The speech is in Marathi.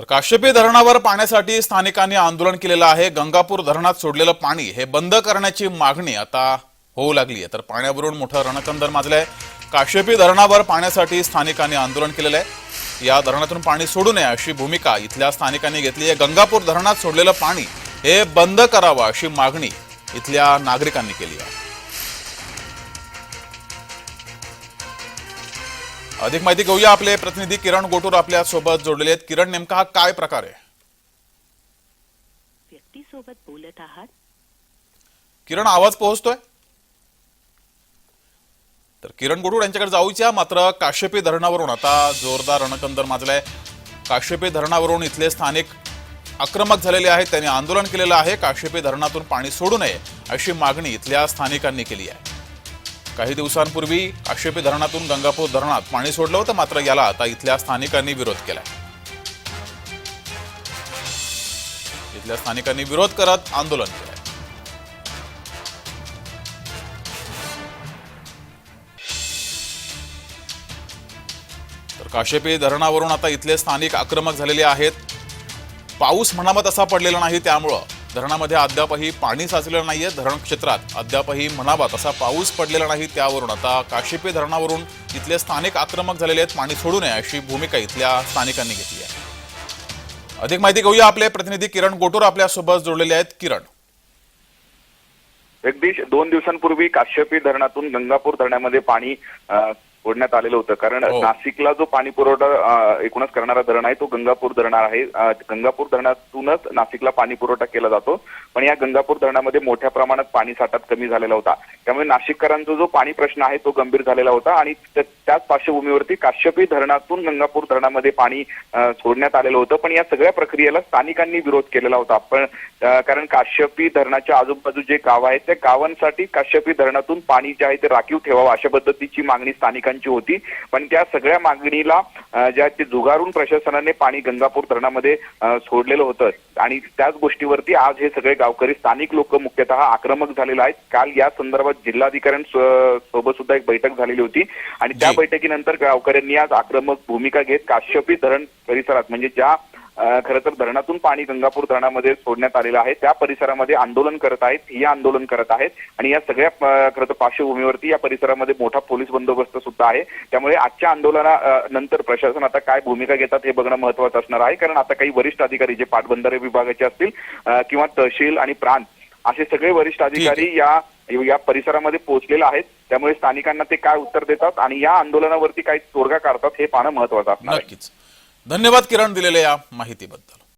तर काश्यपी धरणावर पाण्यासाठी स्थानिकांनी आंदोलन केलेलं आहे. गंगापूर धरणात सोडलेलं पाणी हे बंद करण्याची मागणी आता होऊ लागली आहे. तर पाण्यावरून मोठं रणकंदर माजलंय. काश्यपी धरणावर पाण्यासाठी स्थानिकांनी आंदोलन केलेलं आहे. या धरणातून पाणी सोडू नये अशी भूमिका इथल्या स्थानिकांनी घेतली आहे. गंगापूर धरणात सोडलेलं पाणी हे बंद करावं अशी मागणी इथल्या नागरिकांनी केली आहे. अधिक माहिती घेऊया आपले प्रतिनिधी किरण गोटूर आपल्यासोबत जोडलेले आहेत. किरण नेमका हा काय प्रकार आहे? व्यक्तीसोबत बोलत आहात? किरण आवाज पोहोचतोय? तर किरण गोटूर यांच्याकडे जाऊच्या मात्र काश्यपी धरणावरून आता जोरदार रणकंदर माजलाय. काश्यपी धरणावरून इथले स्थानिक आक्रमक झालेले आहेत त्यांनी आंदोलन केलेलं आहे. काश्यपी धरणातून पाणी सोडू नये अशी मागणी इथल्या स्थानिकांनी केली आहे. काही दिवसांपूर्वी आक्षेपी धरणातून गंगापूर धरणात पाणी सोडलं होतं मात्र याला आता इथल्या स्थानिकांनी विरोध केला इथल्या स्थानिकांनी विरोध करत आंदोलन केलं तर काशेपी धरणावरून आता इथले स्थानिक आक्रमक झालेले आहेत. पाऊस म्हणावा तसा पडलेला नाही त्यामुळं धरणामध्ये अद्यापही पाणी साचलेलं नाहीये. धरण क्षेत्रात अद्यापही म्हणावा तसा पाऊस पडलेला नाही त्यावरून. आता काशिपी धरणावरून इथले स्थानिक आक्रमक झालेले आहेत. पाणी सोडू नये अशी भूमिका इथल्या स्थानिकांनी घेतली आहे. अधिक माहिती घेऊया आपले प्रतिनिधी किरण गोटोर आपल्यासोबत जोडलेले आहेत. किरण. जगदीश दोन दिवसांपूर्वी काश्यपी धरणातून गंगापूर धरणामध्ये पाणी अ, सोडण्यात आलेलं होतं. कारण हो. नाशिकला जो पाणी पुरवठा एकूणच करणारा धरण आहे तो गंगापूर धरण आहे. गंगापूर धरणातूनच नाशिकला पाणी पुरवठा केला जातो. पण या गंगापूर धरणामध्ये मोठ्या प्रमाणात पाणी साठात कमी झालेला होता. त्यामुळे नाशिककरांचा जो पाणी प्रश्न आहे तो गंभीर झालेला होता. आणि त्या- त्याच पार्श्वभूमीवरती काश्यपी धरणातून गंगापूर धरणामध्ये पाणी सोडण्यात आलेलं होतं. पण या सगळ्या प्रक्रियेला स्थानिकांनी विरोध केलेला होता. पण कारण काश्यपी धरणाच्या आजूबाजू जे गाव आहेत त्या गावांसाठी काश्यपी धरणातून पाणी जे आहे ते राखीव ठेवावं अशा पद्धतीची मागणी स्थानिकांची होती. पण त्या सगळ्या मागणीला ज्या ते जुगारून प्रशासनाने पाणी गंगापूर धरणामध्ये सोडलेलं होतं. आणि त्याच गोष्टीवरती आज हे सगळे गावकरी स्थानिक लोक मुख्यतः आक्रमक झालेले आहेत. काल या संदर्भात जिल्हाधिकाऱ्यांसोबत सुद्धा एक बैठक झालेली होती. आणि त्या. बैठकीनंतर गावकऱ्यांनी आज आक्रमक भूमिका घेत काश्यपी धरण परिसरात म्हणजे ज्या खरं तर धरणातून पाणी गंगापूर धरणामध्ये सोडण्यात आलेलं आहे. त्या परिसरामध्ये आंदोलन करत आहेत. ही आंदोलन करत आहेत. आणि या सगळ्या खरं तर पार्श्वभूमीवरती या परिसरामध्ये मोठा पोलीस बंदोबस्त सुद्धा आहे. त्यामुळे आजच्या आंदोलना अ, नंतर प्रशासन आता काय भूमिका घेतात हे बघणं महत्वाचं असणार आहे. कारण आता काही वरिष्ठ अधिकारी जे पाटबंधारे विभागाचे असतील किंवा तहसील आणि प्रांत असे सगळे वरिष्ठ अधिकारी या या परिसरामध्ये पोहोचलेले आहेत. त्यामुळे स्थानिकांना ते काय उत्तर देतात आणि या आंदोलनावरती काय तोडगा काढतात हे पाहणं महत्वाचं असणार आहे. नक्कीच. धन्यवाद किरण दिलेल्या या माहितीबद्दल.